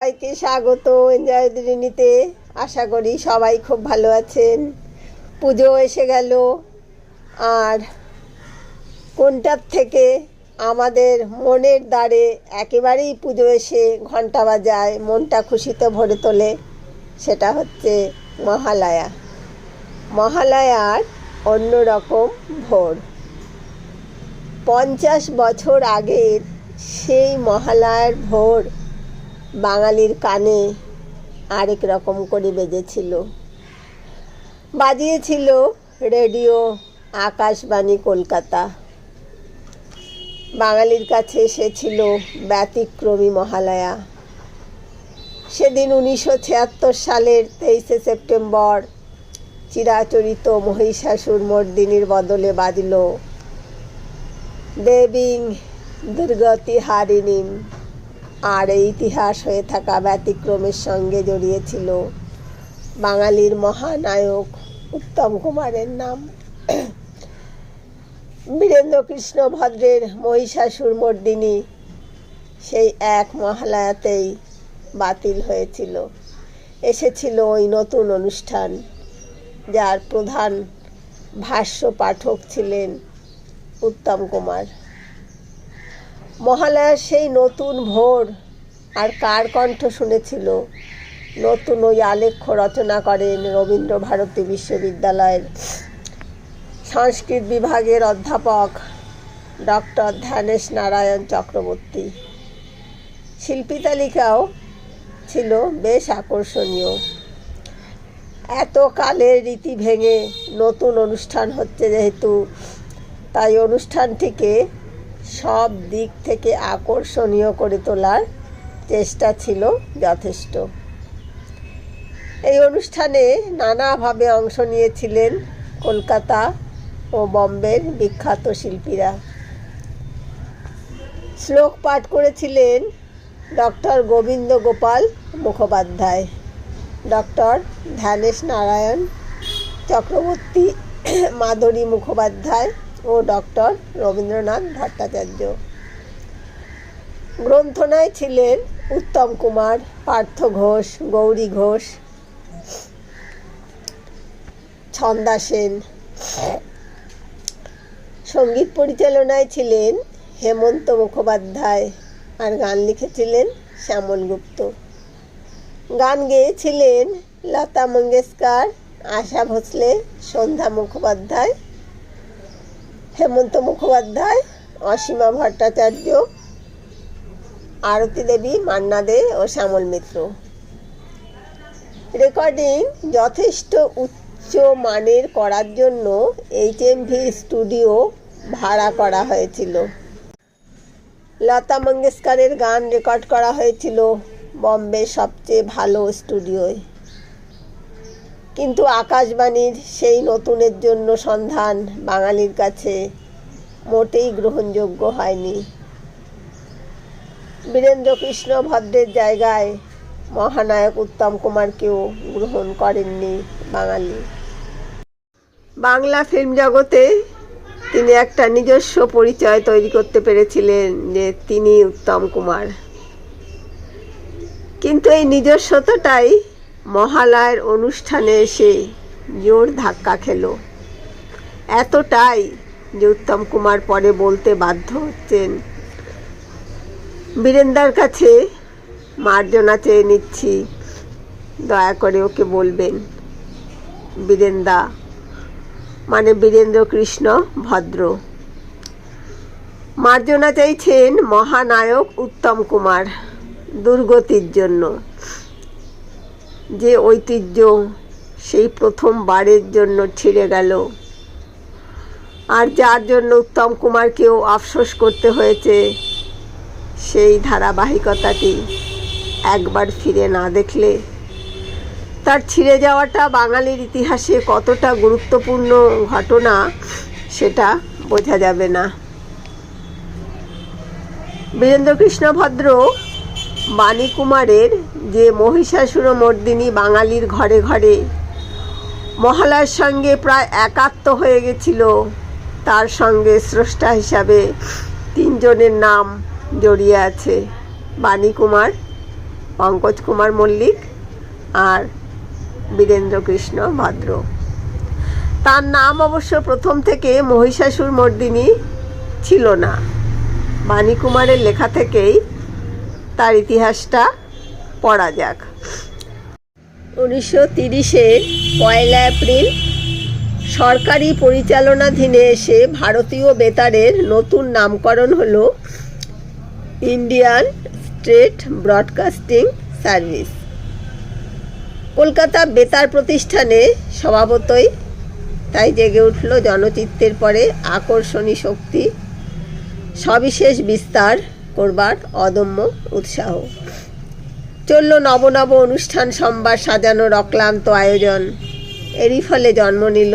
সবাইকে স্বাগত এনজয় দিনীতে আশা করি সবাই খুব ভালো আছেন। পুজো এসে গেল। আর কোনটার থেকে আমাদের মনের দ্বারে একেবারেই পুজো এসে ঘণ্টা বাজায়, মনটা খুশিতে ভরে তোলে, সেটা হচ্ছে মহালয়া। মহালয়ার অন্যরকম ভোর। পঞ্চাশ বছর আগের সেই মহালয়ার ভোর বাঙালির কানে আরেক রকম করে বেজেছিল। বাজিয়েছিল রেডিও আকাশবাণী কলকাতা। বাঙালির কাছে এসেছিল ব্যতিক্রমী মহালয়া। সেদিন উনিশশো ছিয়াত্তর সালের তেইশে সেপ্টেম্বর চিরাচরিত মহিষাসুর মর্দিনীর বদলে বাজল দেবিং দুর্গতি হারিণীম আর এই ইতিহাস হয়ে থাকা ব্যতিক্রমের সঙ্গে জড়িয়েছিল বাঙালির মহানায়ক উত্তম কুমারের নাম। বীরেন্দ্র কৃষ্ণ ভদ্রের মহিষাসুর মর্দিনী সেই এক মহালয়াতেই বাতিল হয়েছিল। এসেছিল ওই নতুন অনুষ্ঠান, যার প্রধান ভাষ্য পাঠক ছিলেন উত্তম কুমার। মহালয়ার সেই নতুন ভোর। আর কার কণ্ঠ শুনেছিল? নতুন ওই আলেখ্য রচনা করেন রবীন্দ্র ভারতী বিশ্ববিদ্যালয়ের সংস্কৃত বিভাগের অধ্যাপক ডক্টর ধ্যানেশ নারায়ণ চক্রবর্তী। শিল্পী তালিকাও ছিল বেশ আকর্ষণীয়। এত কালের রীতি ভেঙে নতুন অনুষ্ঠান হচ্ছে যেহেতু, তাই অনুষ্ঠানটিকে সব দিক থেকে আকর্ষণীয় করে তোলার চেষ্টা ছিল যথেষ্ট। এই অনুষ্ঠানে নানাভাবে অংশ নিয়েছিলেন কলকাতা ও বম্বের বিখ্যাত শিল্পীরা। শ্লোক পাঠ করেছিলেন ডক্টর গোবিন্দ গোপাল মুখোপাধ্যায়, ডক্টর ধ্যানেশ নারায়ণ চক্রবর্তী মাধুরী মুখোপাধ্যায় ও ডক্টর রবীন্দ্রনাথ ভট্টাচার্য। গ্রন্থনায় ছিলেন উত্তম কুমার, পার্থ ঘোষ, গৌরী ঘোষ, ছন্দা সেন। সংগীত পরিচালনায় ছিলেন হেমন্ত মুখোপাধ্যায় আর গান লিখেছিলেন শ্যামল গুপ্ত। গান গেয়েছিলেন লতা মঙ্গেশকর, আশা ভোসলে, সন্ধ্যা মুখোপাধ্যায় হেমন্ত মুখোপাধ্যায়, অসীমা ভট্টাচার্য, আরতি দেবী, মান্না দে ও শ্যামল মিত্র। রেকর্ডিং যথেষ্ট উচ্চ মানের করার জন্য এইচ ভি স্টুডিও ভাড়া করা হয়েছিল। লতা মঙ্গেশকরের গান রেকর্ড করা হয়েছিল বম্বে সবচেয়ে ভালো স্টুডিওয় কিন্তু আকাশবাণীর সেই নতুনের জন্য সন্ধান বাঙালির কাছে মোটেই গ্রহণযোগ্য হয়নি। বীরেন্দ্র কৃষ্ণ ভদ্রের জায়গায় মহানায়ক উত্তম কুমারকেও গ্রহণ করেননি বাঙালি। বাংলা ফিল্ম জগতে তিনি একটা নিজস্ব পরিচয় তৈরি করতে পেরেছিলেন যে তিনি উত্তম কুমার। কিন্তু এই নিজস্বতাটাই মহালয়ের অনুষ্ঠানে এসে জোর ধাক্কা খেল। এতটাই যে উত্তম কুমার পরে বলতে বাধ্য হচ্ছেন, বীরেন্দার কাছে মার্জনা চেয়ে নিচ্ছি, দয়া করে ওকে বলবেন, বীরেন্দা মানে বীরেন্দ্র কৃষ্ণ ভদ্র। মার্জনা চাইছেন মহানায়ক উত্তম কুমার দুর্গতির জন্য। যে ঐতিহ্য সেই প্রথমবারের জন্য ছিঁড়ে গেল। আর যার জন্য উত্তম কুমারকেও আফসোস করতে হয়েছে, সেই ধারাবাহিকতাটি একবার ফিরে না দেখলে। তার ছিঁড়ে যাওয়াটা বাঙালির ইতিহাসে কতটা গুরুত্বপূর্ণ ঘটনা, সেটা বোঝা যাবে না। বীরেন্দ্রকৃষ্ণ ভদ্র বাণী কুমারের যে মহিষাসুর মর্দিনী বাঙালির ঘরে ঘরে, মহালয়ার সঙ্গে প্রায় একাত্ম হয়ে গেছিল তার সঙ্গে স্রষ্টা হিসাবে তিনজনের নাম জড়িয়ে আছে বাণী কুমার পঙ্কজ কুমার মল্লিক আর বীরেন্দ্র কৃষ্ণ ভদ্র। তার নাম অবশ্য প্রথম থেকে মহিষাসুর মর্দিনী ছিল না। বাণীকুমারের লেখা থেকেই তার ইতিহাসটা পড়া যাক। উনিশশো পয়লা এপ্রিল, সরকারি পরিচালনাধীনে এসে ভারতীয় বেতারের নতুন নামকরণ হল Indian state broadcasting service. Kolkata বেতার প্রতিষ্ঠানে স্বভাবতই তাই জেগে উঠল জনচিত্তের পরে আকর্ষণী শক্তি, সবিশেষ বিস্তার করবার অদম্য উৎসাহ। চলল নব নব অনুষ্ঠান সম্বার সাজানোর অক্লান্ত আয়োজন। এরই ফলে জন্ম নিল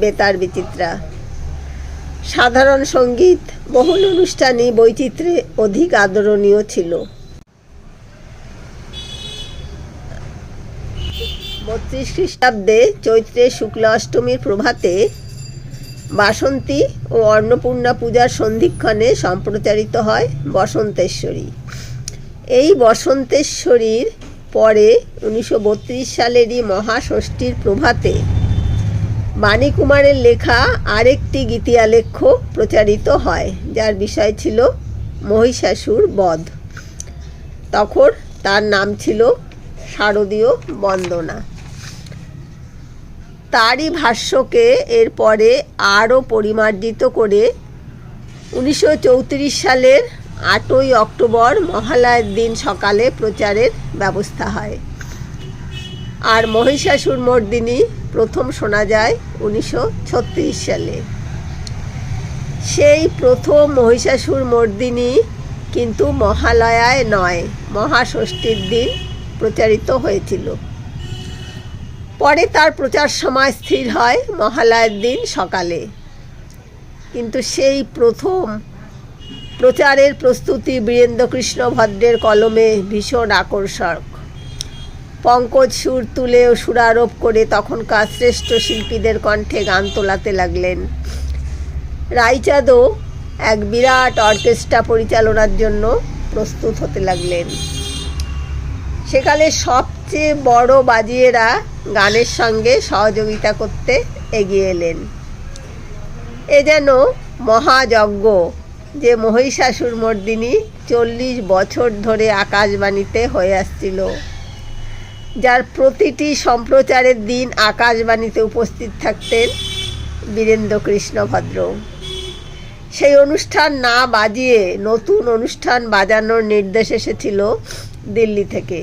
বেতার বিচিত্রা। সাধারণ সংগীত, বহুল অনুষ্ঠানই বৈচিত্র্যে অধিক আদরণীয় ছিল। বত্রিশ খ্রিস্টাব্দে চৈত্রের শুক্ল অষ্টমীর প্রভাতে বাসন্তী ও অন্নপূর্ণা পূজার সন্ধিক্ষণে সম্প্রচারিত হয় বসন্তেশ্বরী। এই বসন্তেশ্বরীর পরে উনিশশো বত্রিশ সালেরই মহাষষ্ঠীর প্রভাতে বাণীকুমারের লেখা আরেকটি গীতিয়ালেখ্য প্রচারিত হয়, যার বিষয় ছিল মহিষাসুর বধ। তখন তার নাম ছিল শারদীয় বন্দনা। তারই ভাষ্যকে এরপরে আরও পরিমার্জিত করে উনিশশো চৌত্রিশ সালের আটই অক্টোবর মহালয়ের দিন সকালে প্রচারের ব্যবস্থা হয়। আর মহিষাসুর মর্দিনী প্রথম শোনা যায় উনিশশো ছত্রিশ সালে। সেই প্রথম মহিষাসুর মর্দিনী কিন্তু মহালয়ায় নয়, মহাষষ্ঠীর দিন প্রচারিত হয়েছিল। পরে তার প্রচার সময় স্থির হয় মহালয়ের দিন সকালে। কিন্তু সেই প্রথম প্রচারের প্রস্তুতি বীরেন্দ্রকৃষ্ণ ভদ্রের কলমে ভীষণ আকর্ষক। পঙ্কজ সুর তুলে ও সুরারোপ করে তখনকার শ্রেষ্ঠ শিল্পীদের কণ্ঠে গান তোলাতে লাগলেন। রায়চাঁদও এক বিরাট অর্কেস্ট্রা পরিচালনার জন্য প্রস্তুত হতে লাগলেন। সেকালে সবচেয়ে বড় বাজিয়েরা গানের সঙ্গে সহযোগিতা করতে এগিয়ে এলেন। এ যেন মহাযজ্ঞ, যে মহিষাসুর মর্দিনী চল্লিশ বছর ধরে আকাশবাণীতে হয়ে আসছিল। যার প্রতিটি সম্প্রচারের দিন আকাশবাণীতে উপস্থিত থাকতেন বীরেন্দ্র কৃষ্ণ ভদ্র। সেই অনুষ্ঠান না বাজিয়ে নতুন অনুষ্ঠান বাজানোর নির্দেশ এসেছিল দিল্লি থেকে।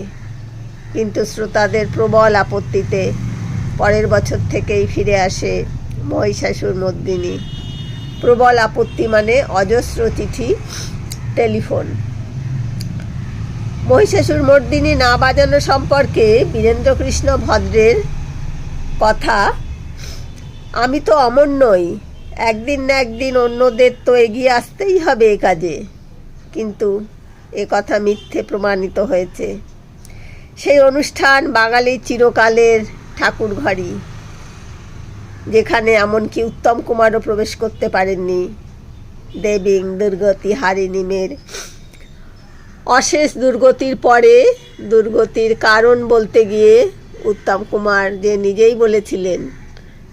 কিন্তু শ্রোতাদের প্রবল আপত্তিতে পরের বছর থেকেই ফিরে আসে মহিষাসুর মর্দিনী প্রবল আপত্তি মানে অজস্র চিঠি, টেলিফোন। মহিষাসুর মর্দিনী না বাজানো সম্পর্কে বীরেন্দ্রকৃষ্ণ ভদ্রের কথা, আমি তো অমর নই, একদিন না একদিন অন্যদের তো এগিয়ে আসতেই হবে এ কাজে। কিন্তু এ কথা মিথ্যে প্রমাণিত হয়েছে। সেই অনুষ্ঠান বাঙালির চিরকালের ঠাকুর ঘরই, যেখানে এমনকি উত্তম কুমারও প্রবেশ করতে পারেননি। দেবিং দুর্গতি হারিনিমের অশেষ দুর্গতির পরে, দুর্গতির কারণ বলতে গিয়ে উত্তম কুমার যে নিজেই বলেছিলেন,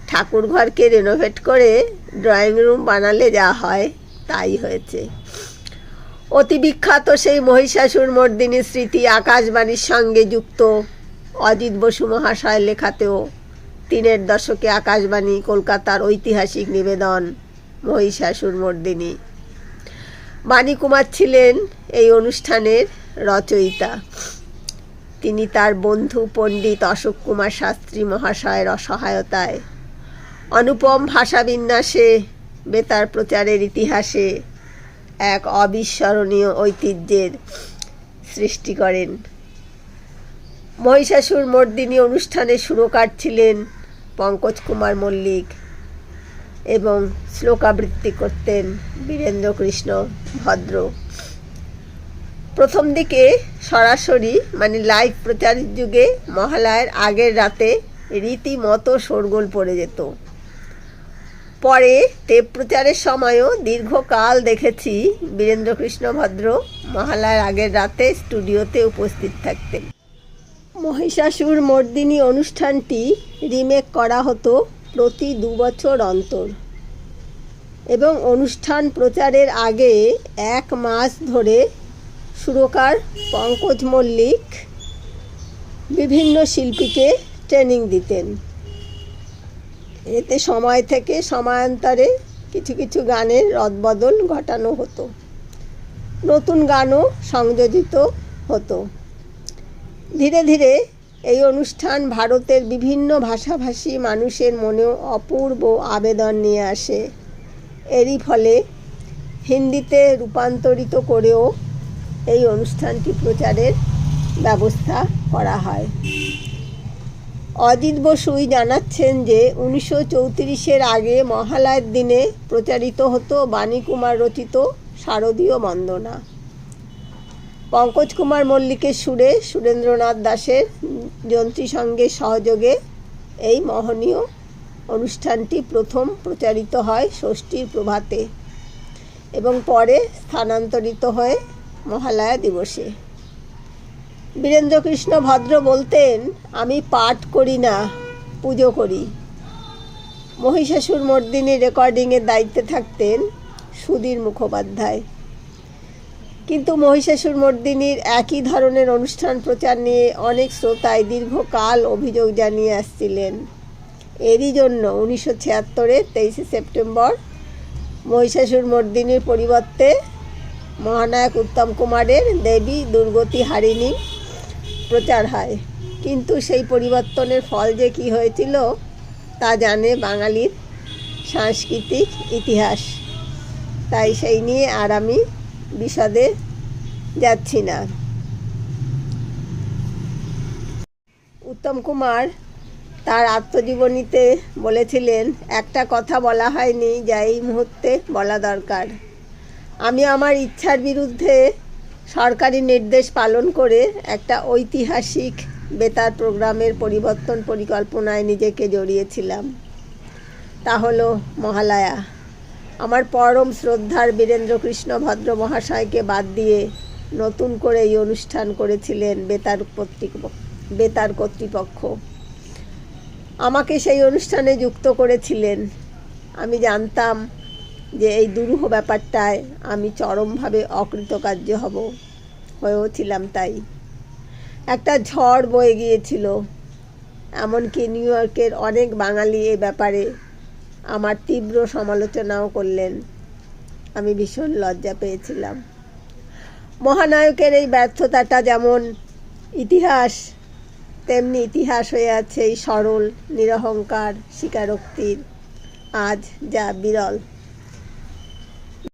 ঠাকুর ঘরকে রেনোভেট করে ড্রয়িং রুম বানালে যা হয় তাই হয়েছে। অতি বিখ্যাত সেই মহিষাসুর মর্দিনী স্মৃতি আকাশবাণীর সঙ্গে যুক্ত। অজিত বসু মহাশয়ের লেখাতেও তিনের দশকে আকাশবাণী কলকাতার ঐতিহাসিক নিবেদন, মহিষাসুর মর্দিনী। বাণীকুমার ছিলেন এই অনুষ্ঠানের রচয়িতা। তিনি তার বন্ধু পণ্ডিত অশোক কুমার শাস্ত্রী মহাশয়ের অসহায়তায়, অনুপম ভাষাবিন্যাসে বেতার প্রচারের ইতিহাসে এক অবিস্মরণীয় ঐতিহ্যের সৃষ্টি করেন। মহিষাসুর মর্দিনী অনুষ্ঠানে সুরকার ছিলেন পঙ্কজ কুমার মল্লিক এবং শ্লোকাবৃত্তি করতেন বীরেন্দ্র কৃষ্ণ ভদ্র। প্রথম দিকে সরাসরি মানে লাইভ প্রচারের যুগে মহালয়ের আগের রাতে রীতিমতো শোরগোল পড়ে যেত। পরে টেপ প্রচারের সময়ও দীর্ঘকাল দেখেছি বীরেন্দ্রকৃষ্ণ ভদ্র মহালয়ার আগের রাতে স্টুডিওতে উপস্থিত থাকতেন। মহিষাসুর মর্দিনী অনুষ্ঠানটি রিমেক করা হতো প্রতি দু বছর অন্তর এবং অনুষ্ঠান প্রচারের আগে এক মাস ধরে সুরকার পঙ্কজ মল্লিক বিভিন্ন শিল্পীকে ট্রেনিং দিতেন। এতে সময় থেকে সময়ান্তরে কিছু কিছু গানের রদবদল ঘটানো হতো। নতুন গানও সংযোজিত হতো। ধীরে ধীরে এই অনুষ্ঠান ভারতের বিভিন্ন ভাষাভাষী মানুষের মনেও অপূর্ব আবেদন নিয়ে আসে। এরই ফলে হিন্দিতে রূপান্তরিত করেও এই অনুষ্ঠানটি প্রচারের ব্যবস্থা করা হয়। অজিত বসুই জানাচ্ছেন যে উনিশশো চৌত্রিশের আগে মহালয়ের দিনে প্রচারিত হতো বাণী কুমার রচিত শারদীয় বন্দনা। পঙ্কজ কুমার মল্লিকের সুরে সুরেন্দ্রনাথ দাসের যন্ত্রী সঙ্গে সহযোগে এই মহনীয় অনুষ্ঠানটি প্রথম প্রচারিত হয় ষষ্ঠীর প্রভাতে এবং পরে স্থানান্তরিত হয়ে মহালয়া দিবসে। বীরেন্দ্রকৃষ্ণ ভদ্র বলতেন, আমি পাঠ করি না, পুজো করি। মহিষাসুর মর্দিনী রেকর্ডিংয়ের দায়িত্বে থাকতেন সুধীর মুখোপাধ্যায়। কিন্তু মহিষাসুর মর্দিনীর একই ধরনের অনুষ্ঠান প্রচার নিয়ে অনেক শ্রোতায় দীর্ঘকাল অভিযোগ জানিয়ে আসছিলেন। এরই জন্য উনিশশো ছিয়াত্তরের তেইশে সেপ্টেম্বর মহিষাসুর মর্দিনীর পরিবর্তে মহানায়ক উত্তম কুমারের দেবী দুর্গতি হারিণী প্রচার হয়। কিন্তু সেই পরিবর্তনের ফল যে কী হয়েছিল, তা জানে বাঙালির সাংস্কৃতিক ইতিহাস। তাই সেই নিয়ে আর আমি বিশদে যাচ্ছি না। উত্তম কুমার তার আত্মজীবনীতে বলেছিলেন, একটা কথা বলা হয়নি, যা এই মুহূর্তে বলা দরকার। আমি আমার ইচ্ছার বিরুদ্ধে সরকারি নির্দেশ পালন করে একটা ঐতিহাসিক বেতার প্রোগ্রামের পরিবর্তন পরিকল্পনায় নিজেকে জড়িয়েছিলাম। তা হলো মহালয়া। আমার পরম শ্রদ্ধার বীরেন্দ্রকৃষ্ণ ভদ্র মহাশয়কে বাদ দিয়ে নতুন করে এই অনুষ্ঠান করেছিলেন বেতার বেতার কর্তৃপক্ষ। আমাকে সেই অনুষ্ঠানে যুক্ত করেছিলেন। আমি জানতাম যে এই দুরূহ ব্যাপারটায় আমি চরমভাবে অকৃতকার্য হব হয়েও ছিলাম তাই। একটা ঝড় বয়ে গিয়েছিল, এমনকি নিউ ইয়র্কের অনেক বাঙালি এ ব্যাপারে আমার তীব্র সমালোচনাও করলেন। আমি ভীষণ লজ্জা পেয়েছিলাম। মহানায়কের এই ব্যর্থতাটা যেমন ইতিহাস, তেমনি ইতিহাস হয়ে আছে এই সরল, নিরহংকার, স্বীকারোক্তির। আজ যা বিরল।